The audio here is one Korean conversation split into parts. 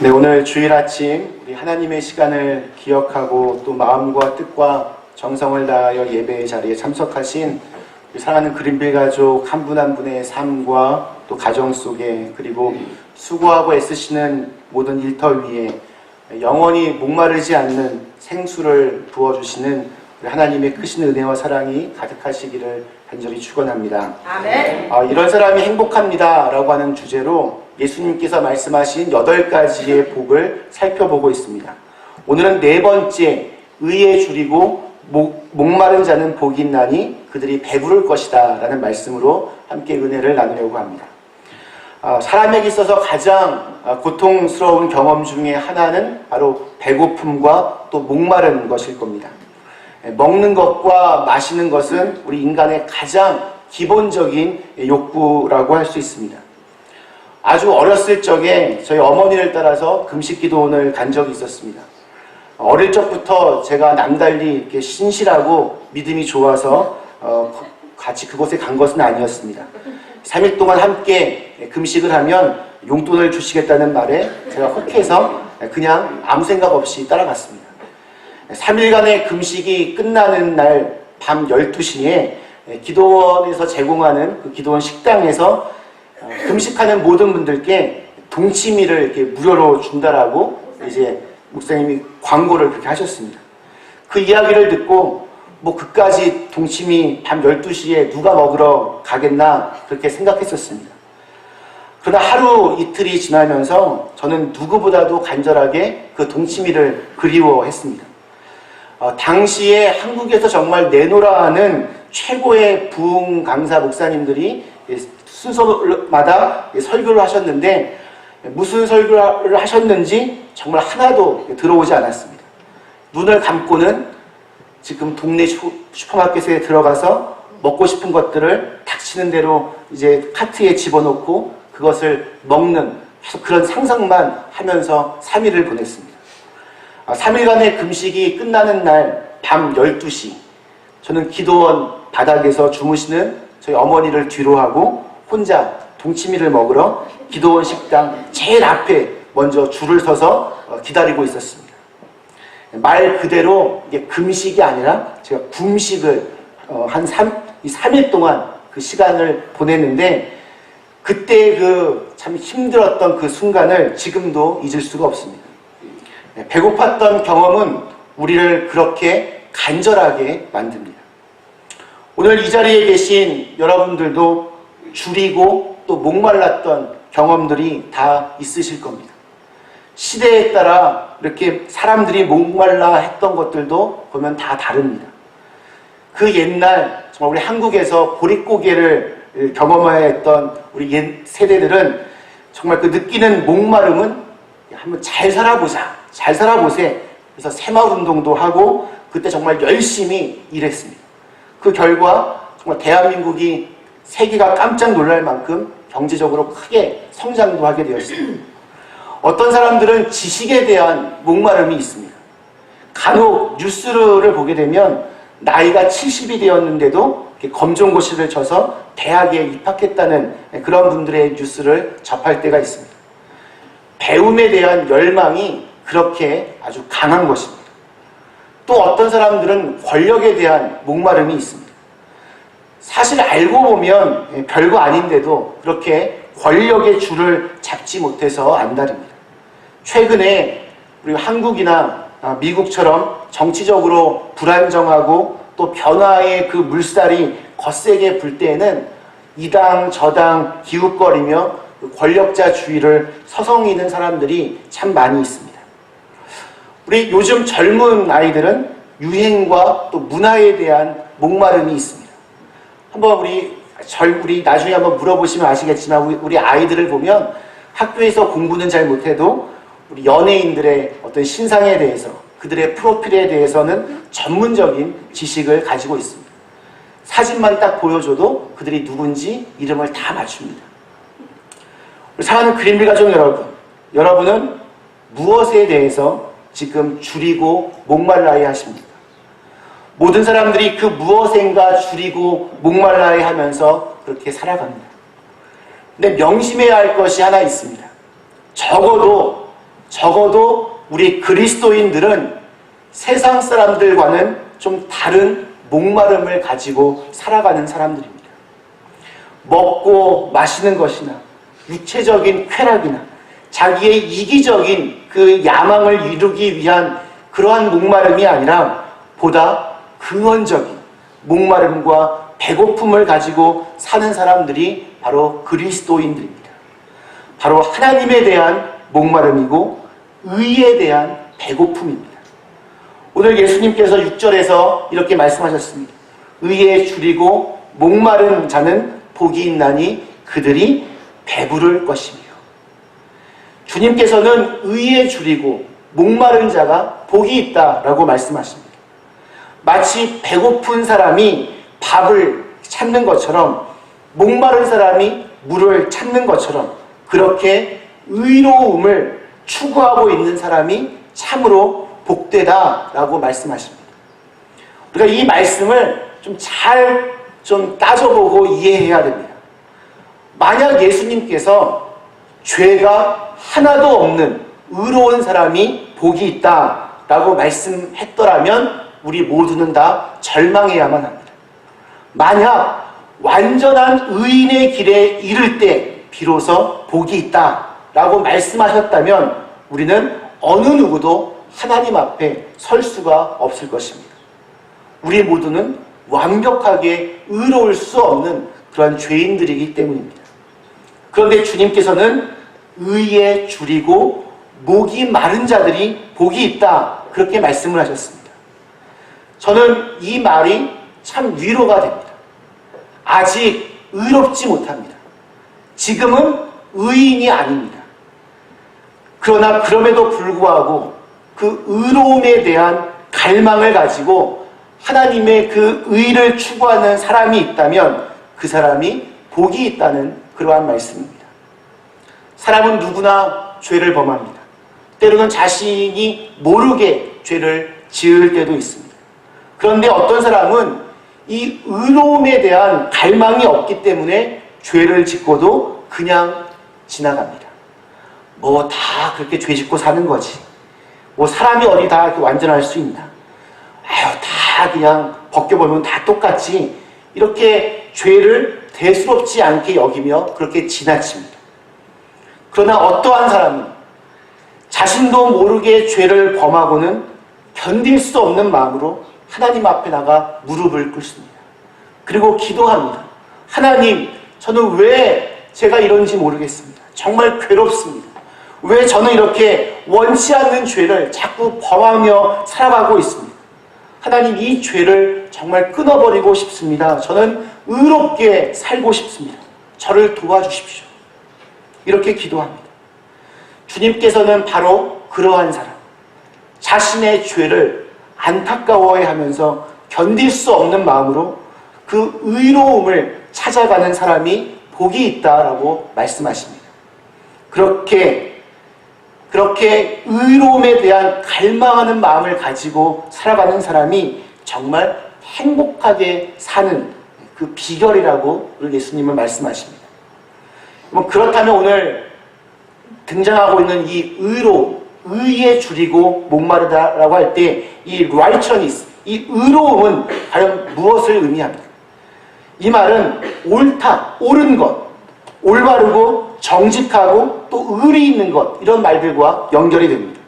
네, 오늘 주일 아침 우리 하나님의 시간을 기억하고 또 마음과 뜻과 정성을 다하여 예배의 자리에 참석하신 사랑하는 그린빌 가족 한 분 한 분의 삶과 또 가정 속에 그리고 수고하고 애쓰시는 모든 일터 위에 영원히 목마르지 않는 생수를 부어주시는 우리 하나님의 크신 은혜와 사랑이 가득하시기를 간절히 축원합니다. 아멘. 아, 이런 사람이 행복합니다. 라고 하는 주제로 예수님께서 말씀하신 여덟 가지의 복을 살펴보고 있습니다. 오늘은 네 번째, 의에 줄이고 목, 목마른 자는 복이 있나니 그들이 배부를 것이다. 라는 말씀으로 함께 은혜를 나누려고 합니다. 아, 사람에게 있어서 가장 아, 고통스러운 경험 중에 하나는 바로 배고픔과 또 목마른 것일 겁니다. 예, 먹는 것과 마시는 것은 우리 인간의 가장 기본적인 욕구라고 할 수 있습니다. 아주 어렸을 적에 저희 어머니를 따라서 금식 기도원을 간 적이 있었습니다. 어릴 적부터 제가 남달리 이렇게 신실하고 믿음이 좋아서 어, 같이 그곳에 간 것은 아니었습니다. 3일 동안 함께 금식을 하면 용돈을 주시겠다는 말에 제가 혹해서 그냥 아무 생각 없이 따라갔습니다. 3일간의 금식이 끝나는 날 밤 12시에 기도원에서 제공하는 그 기도원 식당에서 어, 금식하는 모든 분들께 동치미를 이렇게 무료로 준다라고 이제 목사님이 광고를 그렇게 하셨습니다. 그 이야기를 듣고 뭐 그까지 동치미 밤 12시에 누가 먹으러 가겠나 그렇게 생각했었습니다. 그러나 하루 이틀이 지나면서 저는 누구보다도 간절하게 그 동치미를 그리워했습니다. 어, 당시에 한국에서 정말 내노라 하는 최고의 부흥 강사 목사님들이 예, 순서마다 예, 설교를 하셨는데 무슨 설교를 하셨는지 정말 하나도 들어오지 않았습니다. 눈을 감고는 지금 동네 슈- 슈퍼마켓에 들어가서 먹고 싶은 것들을 닥치는 대로 이제 카트에 집어넣고 그것을 먹는 그런 상상만 하면서 3일을 보냈습니다. 3일간의 금식이 끝나는 날 밤 12시 저는 기도원 바닥에서 주무시는 저희 어머니를 뒤로 하고 혼자 동치미를 먹으러 기도원 식당 제일 앞에 먼저 줄을 서서 어, 기다리고 있었습니다. 말 그대로 이게 금식이 아니라 제가 금식을 어, 한 3, 이 3일 동안 그 시간을 보냈는데 그때 그 참 힘들었던 그 순간을 지금도 잊을 수가 없습니다. 네, 배고팠던 경험은 우리를 그렇게 간절하게 만듭니다. 오늘 이 자리에 계신 여러분들도 줄이고 또 목말랐던 경험들이 다 있으실 겁니다. 시대에 따라 이렇게 사람들이 목말라 했던 것들도 보면 다 다릅니다. 그 옛날 정말 우리 한국에서 보릿고개를 경험해야 했던 우리 옛 세대들은 정말 그 느끼는 목마름은 한번 잘 살아보자, 잘 살아보세. 그래서 새마을 운동도 하고 그때 정말 열심히 일했습니다. 그 결과 정말 대한민국이 세계가 깜짝 놀랄 만큼 경제적으로 크게 성장도 하게 되었습니다. 어떤 사람들은 지식에 대한 목마름이 있습니다. 간혹 뉴스를 보게 되면 나이가 70이 되었는데도 검정고시를 쳐서 대학에 입학했다는 그런 분들의 뉴스를 접할 때가 있습니다. 배움에 대한 열망이 그렇게 아주 강한 것입니다. 또 어떤 사람들은 권력에 대한 목마름이 있습니다. 사실 알고 보면 별거 아닌데도 그렇게 권력의 줄을 잡지 못해서 안달입니다. 최근에 우리 한국이나 아, 미국처럼 정치적으로 불안정하고 또 변화의 그 물살이 거세게 불 때에는 이당 저당 기웃거리며 그 권력자 주의를 서성이는 사람들이 참 많이 있습니다. 우리 요즘 젊은 아이들은 유행과 또 문화에 대한 목마름이 있습니다. 한번 우리 절 우리 나중에 한번 물어보시면 아시겠지만 우리, 우리 아이들을 보면 학교에서 공부는 잘 못해도 우리 연예인들의 어떤 신상에 대해서 그들의 프로필에 대해서는 전문적인 지식을 가지고 있습니다. 사진만 딱 보여줘도 그들이 누군지 이름을 다 맞춥니다. 우리 사랑하는 그린빌 가족 여러분, 여러분은 무엇에 대해서 지금 줄이고 목말라야 하십니까? 모든 사람들이 그 무엇인가 줄이고 목말라야 하면서 그렇게 살아갑니다. 근데 명심해야 할 것이 하나 있습니다. 적어도 적어도 우리 그리스도인들은 세상 사람들과는 좀 다른 목마름을 가지고 살아가는 사람들입니다. 먹고 마시는 것이나 육체적인 쾌락이나 자기의 이기적인 그 야망을 이루기 위한 그러한 목마름이 아니라 보다 근원적인 목마름과 배고픔을 가지고 사는 사람들이 바로 그리스도인들입니다. 바로 하나님에 대한 목마름이고 의에 대한 배고픔입니다. 오늘 예수님께서 6절에서 이렇게 말씀하셨습니다. 의에 줄이고 목마른 자는 복이 있나니 그들이 배부를 것이며 주님께서는 의에 줄이고 목마른 자가 복이 있다라고 말씀하십니다. 마치 배고픈 사람이 밥을 찾는 것처럼 목마른 사람이 물을 찾는 것처럼 그렇게 의로움을 추구하고 있는 사람이 참으로 복되다라고 말씀하십니다. 우리가 이 말씀을 좀 잘좀 따져보고 이해해야 됩니다. 만약 예수님께서 죄가 하나도 없는 의로운 사람이 복이 있다라고 말씀했더라면 우리 모두는 다 절망해야만 합니다. 만약 완전한 의인의 길에 이를 때 비로소 복이 있다 라고 말씀하셨다면 우리는 어느 누구도 하나님 앞에 설 수가 없을 것입니다. 우리 모두는 완벽하게 의로울 수 없는 그러한 죄인들이기 때문입니다. 그런데 주님께서는 의에 줄이고 목이 마른 자들이 복이 있다 그렇게 말씀을 하셨습니다. 저는 이 말이 참 위로가 됩니다. 아직 의롭지 못합니다. 지금은 의인이 아닙니다. 그러나 그럼에도 불구하고 그 의로움에 대한 갈망을 가지고 하나님의 그 의를 추구하는 사람이 있다면 그 사람이 복이 있다는 그러한 말씀입니다. 사람은 누구나 죄를 범합니다. 때로는 자신이 모르게 죄를 지을 때도 있습니다. 그런데 어떤 사람은 이 의로움에 대한 갈망이 없기 때문에 죄를 짓고도 그냥 지나갑니다. 뭐 다 그렇게 죄 짓고 사는 거지. 뭐 사람이 어디 다 완전할 수 있나. 아유, 다 그냥 벗겨보면 다 똑같지. 이렇게 죄를 대수롭지 않게 여기며 그렇게 지나칩니다. 그러나 어떠한 사람은 자신도 모르게 죄를 범하고는 견딜 수 없는 마음으로 하나님 앞에 나가 무릎을 꿇습니다. 그리고 기도합니다. 하나님, 저는 왜 제가 이런지 모르겠습니다. 정말 괴롭습니다. 왜 저는 이렇게 원치 않는 죄를 자꾸 범하며 살아가고 있습니다. 하나님, 이 죄를 정말 끊어버리고 싶습니다. 저는 의롭게 살고 싶습니다. 저를 도와주십시오. 이렇게 기도합니다. 주님께서는 바로 그러한 사람, 자신의 죄를 안타까워해 하면서 견딜 수 없는 마음으로 그 의로움을 찾아가는 사람이 복이 있다라고 말씀하십니다. 그렇게, 그렇게 의로움에 대한 갈망하는 마음을 가지고 살아가는 사람이 정말 행복하게 사는 그 비결이라고 예수님은 말씀하십니다. 뭐 그렇다면 오늘 등장하고 있는 이 의로움, 의에 줄이고 목마르다라고 할 때 이 righteousness, 이 의로움은 과연 무엇을 의미합니까? 이 말은 옳다, 옳은 것, 올바르고 정직하고 또 의리 있는 것 이런 말들과 연결이 됩니다.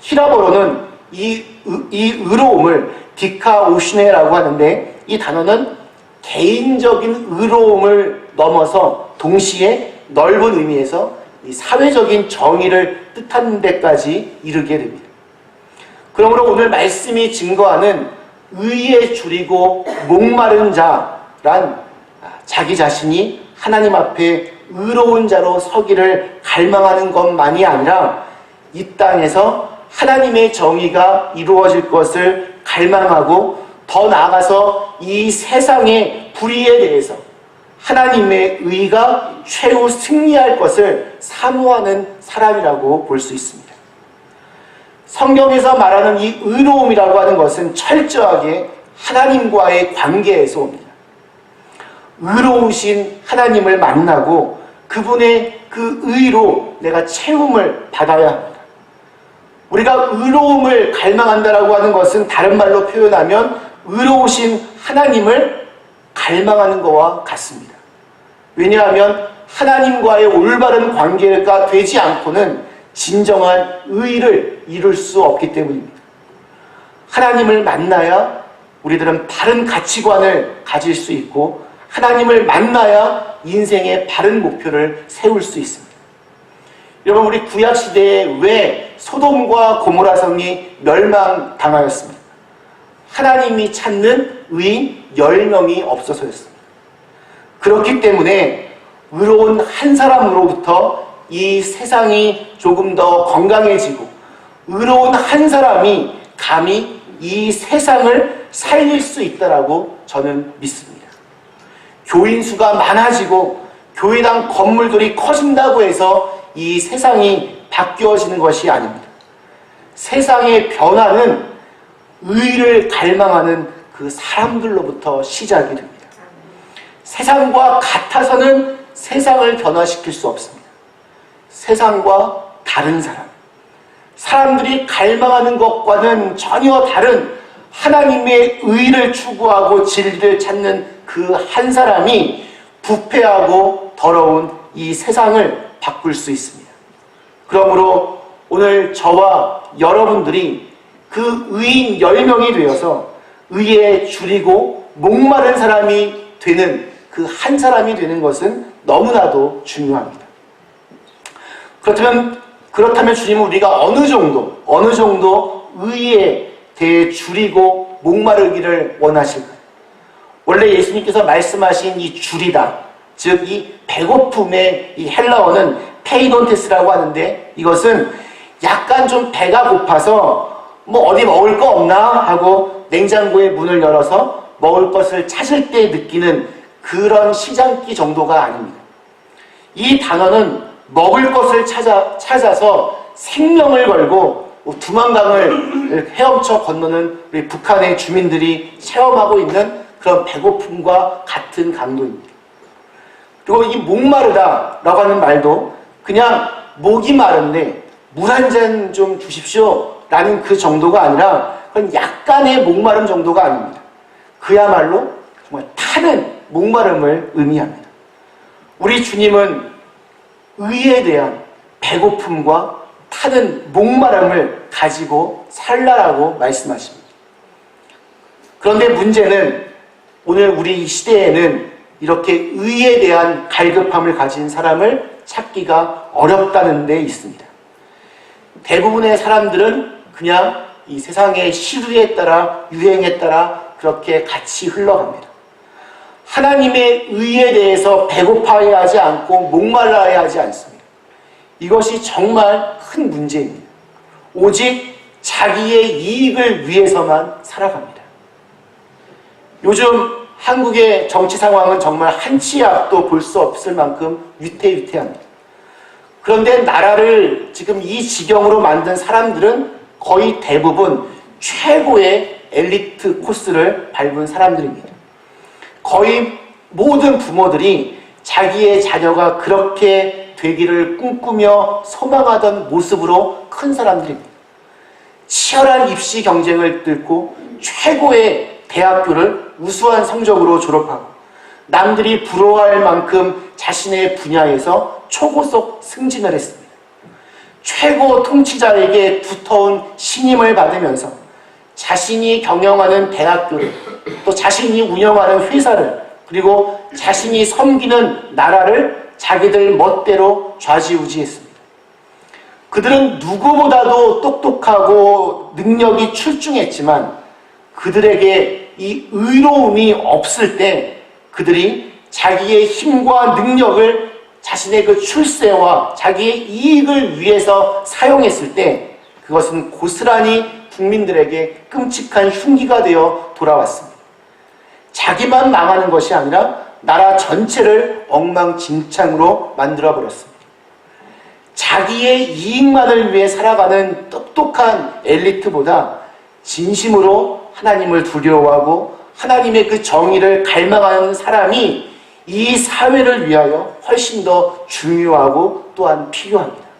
히라버로는 이, 이 의로움을 디카오시네라고 하는데 이 단어는 개인적인 의로움을 넘어서 동시에 넓은 의미에서 이 사회적인 정의를 뜻하는 데까지 이르게 됩니다. 그러므로 오늘 말씀이 증거하는 의에 줄이고 목마른 자란 자기 자신이 하나님 앞에 의로운 자로 서기를 갈망하는 것만이 아니라 이 땅에서 하나님의 정의가 이루어질 것을 갈망하고 더 나아가서 이 세상의 불의에 대해서 하나님의 의가 최후 승리할 것을 사모하는 사람이라고 볼 수 있습니다. 성경에서 말하는 이 의로움이라고 하는 것은 철저하게 하나님과의 관계에서 옵니다. 의로우신 하나님을 만나고 그분의 그 의로 내가 채움을 받아야 합니다. 우리가 의로움을 갈망한다라고 하는 것은 다른 말로 표현하면 의로우신 하나님을 갈망하는 것과 같습니다. 왜냐하면 하나님과의 올바른 관계가 되지 않고는 진정한 의를 이룰 수 없기 때문입니다. 하나님을 만나야 우리들은 바른 가치관을 가질 수 있고 하나님을 만나야 인생의 바른 목표를 세울 수 있습니다. 여러분 우리 구약 시대에 왜 소돔과 고모라 성이 멸망당하였습니까? 하나님이 찾는 의인 10명이 없어서였습니다. 그렇기 때문에 의로운 한 사람으로부터 이 세상이 조금 더 건강해지고 의로운 한 사람이 감히 이 세상을 살릴 수 있다라고 저는 믿습니다. 교인 수가 많아지고 교회당 건물들이 커진다고 해서 이 세상이 바뀌어지는 것이 아닙니다. 세상의 변화는 의를 갈망하는 그 사람들로부터 시작이 됩니다. 세상과 같아서는 세상을 변화시킬 수 없습니다. 세상과 다른 사람, 사람들이 갈망하는 것과는 전혀 다른 하나님의 의를 추구하고 진리를 찾는 그 한 사람이 부패하고 더러운 이 세상을 바꿀 수 있습니다. 그러므로 오늘 저와 여러분들이 그 의인 10명이 되어서 의에 줄이고 목마른 사람이 되는 그 한 사람이 되는 것은 너무나도 중요합니다. 그렇다면 그렇다면 주님은 우리가 어느 정도 어느 정도 의에 대해 줄이고 목마르기를 원하실까요? 원래 예수님께서 말씀하신 이 줄이다, 즉 이 배고픔의 이 헬라어는 페이돈테스라고 하는데 이것은 약간 좀 배가 고파서 뭐 어디 먹을 거 없나 하고 냉장고의 문을 열어서 먹을 것을 찾을 때 느끼는 그런 시장기 정도가 아닙니다. 이 단어는 먹을 것을 찾아, 찾아서 생명을 걸고 두만강을 헤엄쳐 건너는 우리 북한의 주민들이 체험하고 있는 그런 배고픔과 같은 강도입니다. 그리고 이 목마르다라고 하는 말도 그냥 목이 마른데 물 한 잔 좀 주십시오 라는 그 정도가 아니라 그건 약간의 목마름 정도가 아닙니다. 그야말로 정말 타는 목마름을 의미합니다. 우리 주님은 의에 대한 배고픔과 타는 목마름을 가지고 살라라고 말씀하십니다. 그런데 문제는 오늘 우리 시대에는 이렇게 의에 대한 갈급함을 가진 사람을 찾기가 어렵다는 데 있습니다. 대부분의 사람들은 그냥 이 세상의 시류에 따라 유행에 따라 그렇게 같이 흘러갑니다. 하나님의 의에 대해서 배고파야 하지 않고 목말라야 하지 않습니다. 이것이 정말 큰 문제입니다. 오직 자기의 이익을 위해서만 살아갑니다. 요즘 한국의 정치 상황은 정말 한치 앞도 볼 수 없을 만큼 위태위태합니다. 그런데 나라를 지금 이 지경으로 만든 사람들은 거의 대부분 최고의 엘리트 코스를 밟은 사람들입니다. 거의 모든 부모들이 자기의 자녀가 그렇게 되기를 꿈꾸며 소망하던 모습으로 큰 사람들입니다. 치열한 입시 경쟁을 뚫고 최고의 대학교를 우수한 성적으로 졸업하고 남들이 부러워할 만큼 자신의 분야에서 초고속 승진을 했습니다. 최고 통치자에게 두터운 신임을 받으면서 자신이 경영하는 대학교를 또 자신이 운영하는 회사를 그리고 자신이 섬기는 나라를 자기들 멋대로 좌지우지했습니다. 그들은 누구보다도 똑똑하고 능력이 출중했지만 그들에게 이 의로움이 없을 때 그들이 자기의 힘과 능력을 자신의 그 출세와 자기의 이익을 위해서 사용했을 때 그것은 고스란히 국민들에게 끔찍한 흉기가 되어 돌아왔습니다. 자기만 망하는 것이 아니라 나라 전체를 엉망진창으로 만들어 버렸습니다. 자기의 이익만을 위해 살아가는 똑똑한 엘리트보다 진심으로 하나님을 두려워하고 하나님의 그 정의를 갈망하는 사람이 이 사회를 위하여 훨씬 더 중요하고 또한 필요합니다.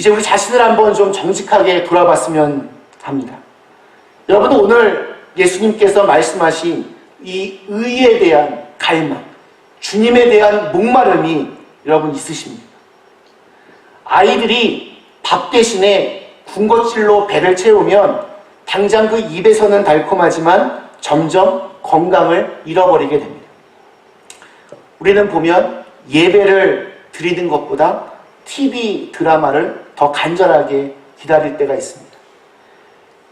이제 우리 자신을 한번 좀 정직하게 돌아봤으면 합니다. 여러분 오늘 예수님께서 말씀하신 이 의에 대한 갈망, 주님에 대한 목마름이 여러분 있으십니까? 아이들이 밥 대신에 군것질로 배를 채우면 당장 그 입에서는 달콤하지만 점점 건강을 잃어버리게 됩니다. 우리는 보면 예배를 드리는 것보다 TV 드라마를 더 간절하게 기다릴 때가 있습니다.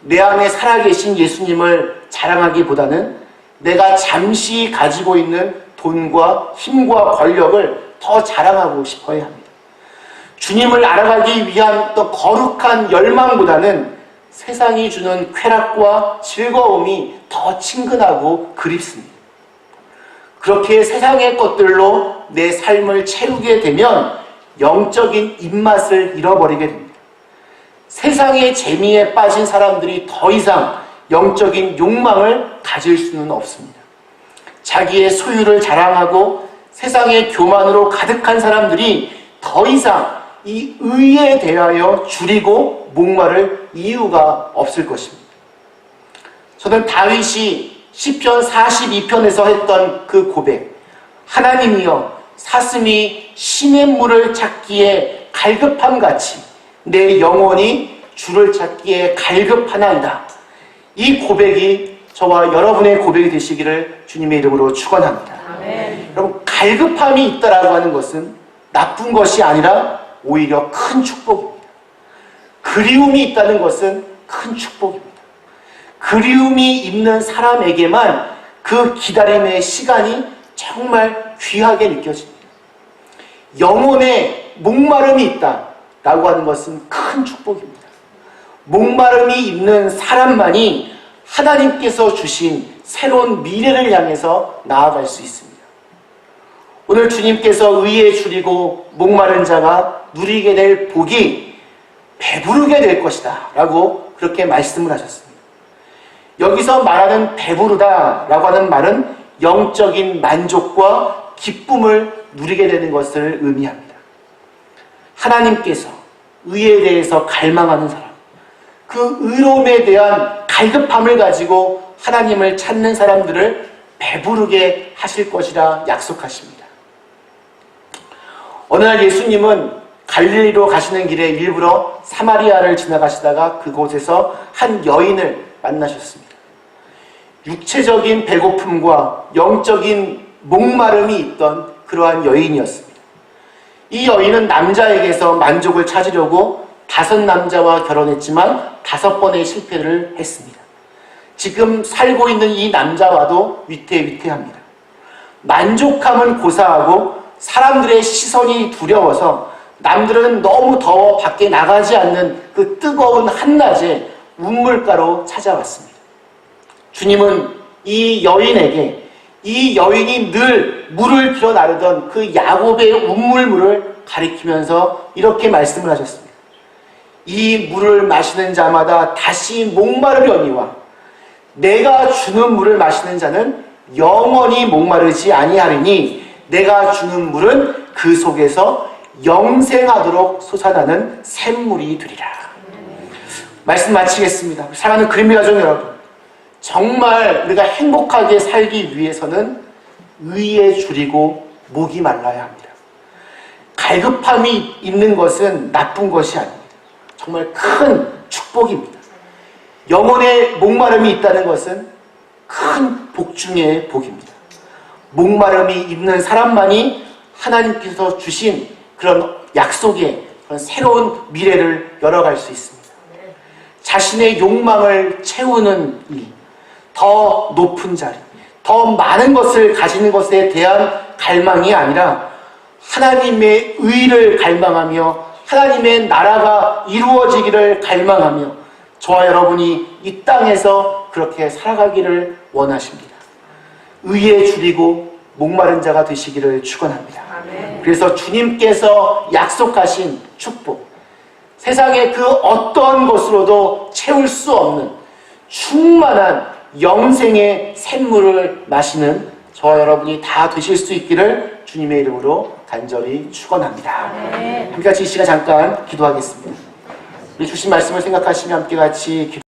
내 안에 살아계신 예수님을 자랑하기보다는 내가 잠시 가지고 있는 돈과 힘과 권력을 더 자랑하고 싶어야 합니다. 주님을 알아가기 위한 또 거룩한 열망보다는 세상이 주는 쾌락과 즐거움이 더 친근하고 그립습니다. 그렇게 세상의 것들로 내 삶을 채우게 되면 영적인 입맛을 잃어버리게 됩니다. 세상의 재미에 빠진 사람들이 더 이상 영적인 욕망을 가질 수는 없습니다. 자기의 소유를 자랑하고 세상의 교만으로 가득한 사람들이 더 이상 이 의에 대하여 줄이고 목마를 이유가 없을 것입니다. 저는 다윗이 시편 42편에서 했던 그 고백 하나님이여 사슴이 시냇물을 찾기에 갈급함 같이 내 영혼이 주를 찾기에 갈급하나이다. 이 고백이 저와 여러분의 고백이 되시기를 주님의 이름으로 축원합니다. 여러분 갈급함이 있다라고 하는 것은 나쁜 것이 아니라 오히려 큰 축복입니다. 그리움이 있다는 것은 큰 축복입니다. 그리움이 있는 사람에게만 그 기다림의 시간이 정말 귀하게 느껴집니다. 영혼에 목마름이 있다 라고 하는 것은 큰 축복입니다. 목마름이 있는 사람만이 하나님께서 주신 새로운 미래를 향해서 나아갈 수 있습니다. 오늘 주님께서 의에 줄이고 목마른 자가 누리게 될 복이 배부르게 될 것이다 라고 그렇게 말씀을 하셨습니다. 여기서 말하는 배부르다 라고 하는 말은 영적인 만족과 기쁨을 누리게 되는 것을 의미합니다. 하나님께서 의에 대해서 갈망하는 사람, 그 의로움에 대한 갈급함을 가지고 하나님을 찾는 사람들을 배부르게 하실 것이라 약속하십니다. 어느 날 예수님은 갈릴리로 가시는 길에 일부러 사마리아를 지나가시다가 그곳에서 한 여인을 만나셨습니다. 육체적인 배고픔과 영적인 목마름이 있던 그러한 여인이었습니다. 이 여인은 남자에게서 만족을 찾으려고 다섯 남자와 결혼했지만 다섯 번의 실패를 했습니다. 지금 살고 있는 이 남자와도 위태위태합니다. 만족함은 고사하고 사람들의 시선이 두려워서 남들은 너무 더워 밖에 나가지 않는 그 뜨거운 한낮에 운물가로 찾아왔습니다. 주님은 이 여인에게 이 여인이 늘 물을 빌어 나르던 그 야곱의 운물물을 가리키면서 이렇게 말씀을 하셨습니다. 이 물을 마시는 자마다 다시 목마르려니와 내가 주는 물을 마시는 자는 영원히 목마르지 아니하리니 내가 주는 물은 그 속에서 영생하도록 솟아나는 샘물이 되리라. 말씀 마치겠습니다. 사랑하는 그림의 가족 여러분. 정말 우리가 행복하게 살기 위해서는 의에 줄이고 목이 말라야 합니다. 갈급함이 있는 것은 나쁜 것이 아닙니다. 정말 큰 축복입니다. 영혼의 목마름이 있다는 것은 큰 복 중의 복입니다. 목마름이 있는 사람만이 하나님께서 주신 그런 약속의 그런 새로운 미래를 열어갈 수 있습니다. 자신의 욕망을 채우는 일, 더 높은 자리, 더 많은 것을 가지는 것에 대한 갈망이 아니라 하나님의 의를 갈망하며 하나님의 나라가 이루어지기를 갈망하며 저와 여러분이 이 땅에서 그렇게 살아가기를 원하십니다. 의에 줄이고 목마른 자가 되시기를 축원합니다. 그래서 주님께서 약속하신 축복, 세상의 그 어떠한 것으로도 채울 수 없는 충만한 영생의 샘물을 마시는 저와 여러분이 다 되실 수 있기를 주님의 이름으로 간절히 축원합니다. 함께 같이 이 시간 잠깐 기도하겠습니다. 우리 주신 말씀을 생각하시며 함께 같이 기도